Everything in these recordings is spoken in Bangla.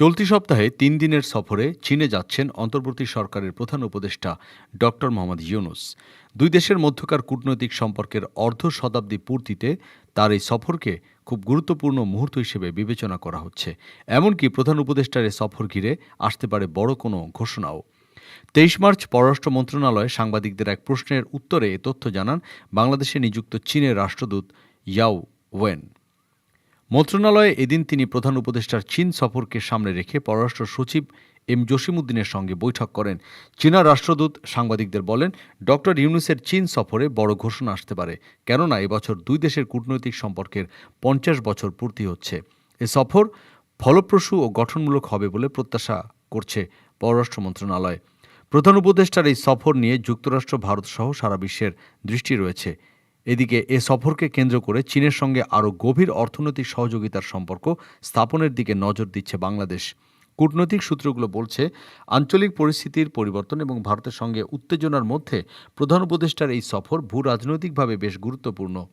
চলতি সপ্তাহে তিন দিনের সফরে চীনে যাচ্ছেন অন্তর্বর্তী সরকারের প্রধান উপদেষ্টা ডক্টর মোহাম্মদ ইউনুস। দুই দেশের মধ্যকার কূটনৈতিক সম্পর্কের অর্ধ শতাব্দী পূর্তিতে তার এই সফরকে খুব গুরুত্বপূর্ণ মুহূর্ত হিসেবে বিবেচনা করা হচ্ছে। এমনকি প্রধান উপদেষ্টার এ সফর ঘিরে আসতে পারে বড় কোনো ঘোষণাও। তেইশ মার্চ পররাষ্ট্র মন্ত্রণালয়ে সাংবাদিকদের এক প্রশ্নের উত্তরে এ তথ্য জানান বাংলাদেশে নিযুক্ত চীনের রাষ্ট্রদূত ইয়াও ওয়েন। মন্ত্রণালয়ে এদিন তিনি প্রধান উপদেষ্টার চীন সফরকে সামনে রেখে পররাষ্ট্র সচিব এম জসিমুদ্দিনের সঙ্গে বৈঠক করেন। চীনা রাষ্ট্রদূত সাংবাদিকদের বলেন, ডক্টর ইউনুসের চীন সফরে বড় ঘোষণা আসতে পারে, কেননা এবছর দুই দেশের কূটনৈতিক সম্পর্কের পঞ্চাশ বছর পূর্তি হচ্ছে। এ সফর ফলপ্রসূ ও গঠনমূলক হবে বলে প্রত্যাশা করছে পররাষ্ট্র মন্ত্রণালয়। প্রধান উপদেষ্টার এই সফর নিয়ে যুক্তরাষ্ট্র, ভারত সহ সারা বিশ্বের দৃষ্টি রয়েছে। এদিকে এ সফরকে কেন্দ্র করে চীনের সঙ্গে আরও গভীর অর্থনৈতিক সহযোগিতার সম্পর্ক স্থাপনের দিকে নজর দিচ্ছে বাংলাদেশ। কূটনৈতিক সূত্রগুলো বলছে, আঞ্চলিক পরিস্থিতির পরিবর্তন এবং ভারতের সঙ্গে উত্তেজনার মধ্যে প্রধান উপদেষ্টার এই সফর ভূ রাজনৈতিকভাবে বেশ গুরুত্বপূর্ণ।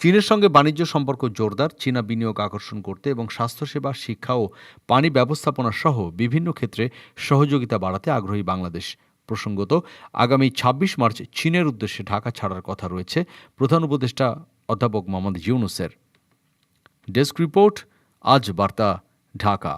চীনের সঙ্গে বাণিজ্য সম্পর্ক জোরদার, চীনা বিনিয়োগ আকর্ষণ করতে এবং স্বাস্থ্যসেবা, শিক্ষা ও পানি ব্যবস্থাপনা সহ বিভিন্ন ক্ষেত্রে সহযোগিতা বাড়াতে আগ্রহী বাংলাদেশ। প্রসঙ্গত, আগামী ২৬ মার্চ চীনের উদ্দেশ্যে ঢাকা ছাড়ার কথা রয়েছে প্রধান উপদেষ্টা অধ্যাপক মোহাম্মদ ইউনুসের। ডেস্ক রিপোর্ট, আজ বার্তা, ঢাকা।